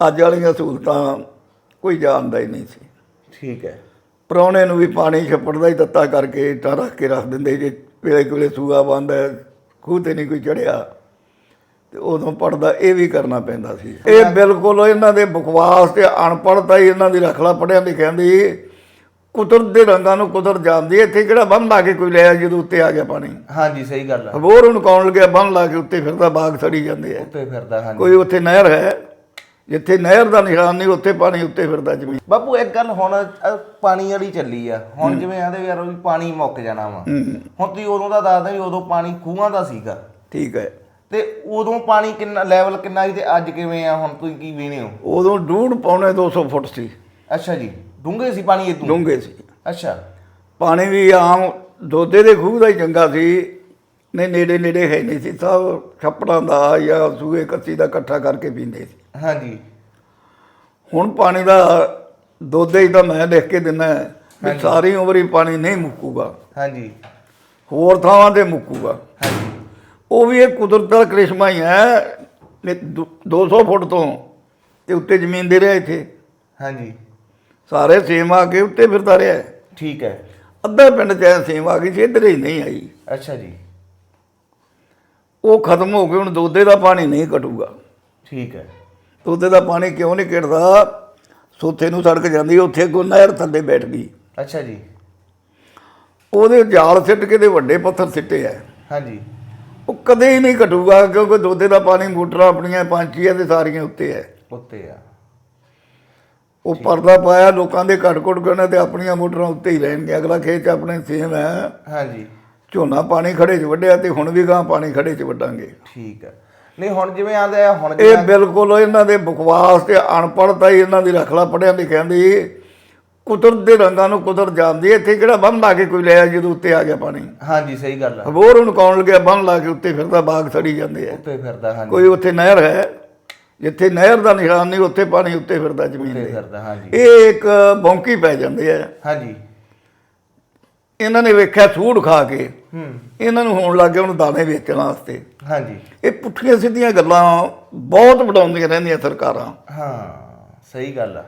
ਅੱਜ ਵਾਲੀਆਂ ਸਹੂਲਤਾਂ ਕੋਈ ਜਾਣਦਾ ਹੀ ਨਹੀਂ ਸੀ। ਠੀਕ ਹੈ। ਪ੍ਰਾਹੁਣੇ ਨੂੰ ਵੀ ਪਾਣੀ ਛੱਪੜ ਦਾ ਹੀ ਦਿੱਤਾ ਕਰਕੇ ਇੱਟਾਂ ਰੱਖ ਕੇ ਰੱਖ ਦਿੰਦੇ ਜੇ ਵੇਲੇ ਕੋਲੇ ਸੂਆ ਬੰਦ ਹੈ ਖੂਹ ਤੇ ਨਹੀਂ ਕੋਈ ਚੜਿਆ ਤੇ ਉਦੋਂ ਪੜਦਾ ਇਹ ਵੀ ਕਰਨਾ ਪੈਂਦਾ ਸੀ। ਇਹ ਬਿਲਕੁਲ ਇਹਨਾਂ ਦੇ ਬਕਵਾਸ ਤੇ ਅਨਪੜ੍ਹਤਾ ਹੀ ਇਹਨਾਂ ਦੀ ਰਖਲਾ ਪੜਿਆ ਲਿਖਿਆਂ ਦੀ ਕੁਦਰਤ ਦੇ ਰੰਗਾਂ ਨੂੰ ਕੁਦਰਤ ਜਾਣਦੀ ਹੈ। ਇੱਥੇ ਕਿਹੜਾ ਬੰਨ ਲਾ ਕੇ ਕੋਈ ਲਿਆ ਜਦੋਂ ਉੱਤੇ ਆ ਗਿਆ ਪਾਣੀ? ਹਾਂਜੀ ਸਹੀ ਗੱਲ ਆ ਹੋਰ ਉਹਨੂੰ ਕੌਣ ਲੱਗਿਆ ਬੰਨ ਲਾ ਕੇ ਉੱਤੇ ਫਿਰਦਾ ਬਾਗ ਸੜੀ ਜਾਂਦੇ ਆ। ਉੱਤੇ ਫਿਰਦਾ ਹਾਂਜੀ। ਕੋਈ ਉੱਥੇ ਨਹਿਰ ਹੈ? ਜਿੱਥੇ ਨਹਿਰ ਦਾ ਨਿਸ਼ਾਨ ਨਹੀਂ ਉੱਥੇ ਪਾਣੀ ਉੱਤੇ ਫਿਰਦਾ ਜ਼ਮੀਨ। ਬਾਪੂ ਇੱਕ ਗੱਲ ਹੁਣ ਅਹ, ਪਾਣੀ ਵਾਲੀ ਚੱਲੀ ਆ। ਹੁਣ ਜਿਵੇਂ ਆਂਦੇ ਯਾਰ ਵੀ ਪਾਣੀ ਮੁੱਕ ਜਾਣਾ ਵਾ। ਹੁਣ ਤੁਸੀਂ ਉਦੋਂ ਦਾ ਦੱਸਦੇ ਵੀ ਉਦੋਂ ਪਾਣੀ ਖੂਹਾਂ ਦਾ ਸੀਗਾ। ਠੀਕ ਹੈ। ਤੇ ਉਦੋਂ ਪਾਣੀ ਕਿੰਨਾ ਲੈਵਲ ਕਿੰਨਾ ਸੀ ਤੇ ਅੱਜ ਕਿਵੇਂ ਆ ਹੁਣ ਤੁਸੀਂ ਕੀ ਵੇਣੇ ਹੋ? ਉਦੋਂ ਡੂਢ ਪੌਣੇ 200 ਫੁੱਟ ਸੀ। ਅੱਛਾ ਜੀ ਡੂੰਘੇ ਸੀ ਪਾਣੀ ਇਦੋਂ? ਡੂੰਘੇ ਸੀ। ਅੱਛਾ। ਪਾਣੀ ਵੀ ਆਮ ਦੋਦੇ ਦੇ ਖੂਹ ਦਾ ਹੀ ਚੰਗਾ ਸੀ। ਨਹੀਂ ਨੇੜੇ ਨੇੜੇ ਹੈ ਨਹੀਂ ਸੀ। ਸਭ ਛੱਪੜਾਂ ਦਾ ਜਾਂ ਸੂਏ ਕੱਸੀ ਦਾ ਇਕੱਠਾ ਕਰਕੇ ਪੀਂਦੇ ਸੀ। ਹਾਂਜੀ। ਹੁਣ ਪਾਣੀ ਦਾ ਦੋਦੇ ਹੀ ਤਾਂ ਮੈਂ ਲਿਖ ਕੇ ਦਿੰਦਾ ਵੀ ਸਾਰੀ ਉਮਰ ਹੀ ਪਾਣੀ ਨਹੀਂ ਮੁੱਕੂਗਾ। ਹਾਂਜੀ। ਹੋਰ ਥਾਵਾਂ ਤੇ ਮੁੱਕੂਗਾ। ਹਾਂਜੀ। ਉਹ ਵੀ ਇਹ ਕੁਦਰਤ ਦਾ ਕ੍ਰਿਸ਼ਮਾ ਹੀ ਹੈ। ਨੇ ਦੋ- 200 ਫੁੱਟ ਤੋਂ ਤੇ ਉੱਤੇ ਜ਼ਮੀਨ ਦੇ ਰਿਹਾ ਇੱਥੇ। ਹਾਂਜੀ। ਸਾਰੇ ਸੇਮ ਆ ਕੇ ਉੱਤੇ ਫਿਰਦਾ ਰਿਹਾ। ਠੀਕ ਹੈ। ਅੱਧਾ ਪਿੰਡ ਚ ਸੇਮ ਆ ਗਈ ਸੀ ਇੱਧਰ ਹੀ ਨਹੀਂ ਆਈ। ਅੱਛਾ ਜੀ। ਉਹ ਖਤਮ ਹੋ ਕੇ ਹੁਣ ਦੋਦੇ ਦਾ ਪਾਣੀ ਨਹੀਂ ਘਟੂਗਾ। ਠੀਕ ਹੈ। ਦੋਦੇ ਦਾ ਪਾਣੀ ਕਿਉਂ ਨਹੀਂ ਘਟਦਾ ਸੋਥੇ ਨੂੰ ਸੜਕ ਜਾਂਦੀ ਉੱਥੇ ਕੋ ਨਹਿਰ ਥੱਲੇ ਬੈਠ ਗਈ। ਅੱਛਾ ਜੀ। ਉਹਦੇ ਜਾਲ ਸਿੱਟ ਕੇ ਤੇ ਵੱਡੇ ਪੱਥਰ ਸਿੱਟੇ ਆ ਹਾਂਜੀ। ਉਹ ਕਦੇ ਹੀ ਨਹੀਂ ਘਟੂਗਾ ਕਿਉਂਕਿ ਦੋਦੇ ਦਾ ਪਾਣੀ ਮੋਟਰਾਂ ਆਪਣੀਆਂ ਪੰਚੀਆਂ ਤੇ ਸਾਰੀਆਂ ਉੱਤੇ ਹੈ ਉੱਤੇ ਆ। ਉਹ ਪਰਦਾ ਪਾਇਆ ਲੋਕਾਂ ਦੇ ਘਟ ਘਟ ਕਰਨਾ ਤੇ ਆਪਣੀਆਂ ਮੋਟਰਾਂ ਉੱਤੇ ਹੀ ਰਹਿਣਗੇ ਅਗਲਾ ਖੇਤ ਆਪਣੇ ਸੇਮ ਹੈ ਹਾਂਜੀ। ਝੋਨਾ ਪਾਣੀ ਖੜੇ 'ਚ ਵੱਢਿਆ ਤੇ ਹੁਣ ਵੀ ਗਾਂ ਪਾਣੀ ਖੜੇ 'ਚ ਵੱਢਾਂਗੇ। ਠੀਕ ਹੈ ਨਹੀਂ ਹੁਣ ਜਿਵੇਂ ਆਂਦੇ ਆ ਹੁਣ ਇਹ ਬਿਲਕੁਲ ਇਹਨਾਂ ਦੇ ਬਕਵਾਸ ਤੇ ਅਨਪੜ੍ਹਤਾ ਹੀ ਇਹਨਾਂ ਦੀ ਰਖਲਾ ਪੜਿਆ ਲਿਖਿਆਂ ਦੀ। ਕੁਦਰਤ ਦੇ ਰੰਗਾਂ ਨੂੰ ਕੁਦਰਤ ਜਾਣਦੀ ਹੈ। ਇੱਥੇ ਕਿਹੜਾ ਬੰਨ ਲਾ ਕੇ ਕੋਈ ਲਿਆ ਜਦੋਂ ਉੱਤੇ ਆ ਗਿਆ ਪਾਣੀ? ਹਾਂਜੀ ਸਹੀ ਗੱਲ ਆ। ਹੋਰ ਉਹਨੂੰ ਕੌਣ ਲੱਗਿਆ? ਬੰਨ ਲਾ ਕੇ ਉੱਤੇ ਫਿਰਦਾ ਬਾਗ ਸੜੀ ਜਾਂਦੇ ਆ। ਉੱਤੇ ਫਿਰਦਾ ਹਾਂਜੀ। ਕੋਈ ਉੱਥੇ ਨਹਿਰ ਹੈ? ਜਿੱਥੇ ਨਹਿਰ ਦਾ ਨਿਸ਼ਾਨ ਨਹੀਂ ਉੱਥੇ ਪਾਣੀ ਉੱਤੇ ਫਿਰਦਾ ਜ਼ਮੀਨ ਉੱਤੇ ਦੇ ਫਿਰਦਾ ਹਾਂਜੀ। ਇਹ ਇੱਕ ਬੌਂਕੀ ਪੈ ਜਾਂਦੇ ਆ। ਹਾਂਜੀ। ਇਹਨਾਂ ਨੇ ਵੇਖਿਆ ਸੂੜ ਖਾ ਕੇ। ਹੂੰ। ਇਹਨਾਂ ਨੂੰ ਹੋਣ ਲੱਗ ਗਿਆ ਉਹਨੂੰ ਦਾਣੇ ਵੇਚਣ ਵਾਸਤੇ। ਹਾਂਜੀ। ਇਹ ਪੁੱਠੀਆਂ ਸਿੱਧੀਆਂ ਗੱਲਾਂ ਬਹੁਤ ਵਡਾਉਂਦੀਆਂ ਰਹਿੰਦੀਆਂ ਸਰਕਾਰਾਂ। ਹਾਂ ਸਹੀ ਗੱਲ ਆ।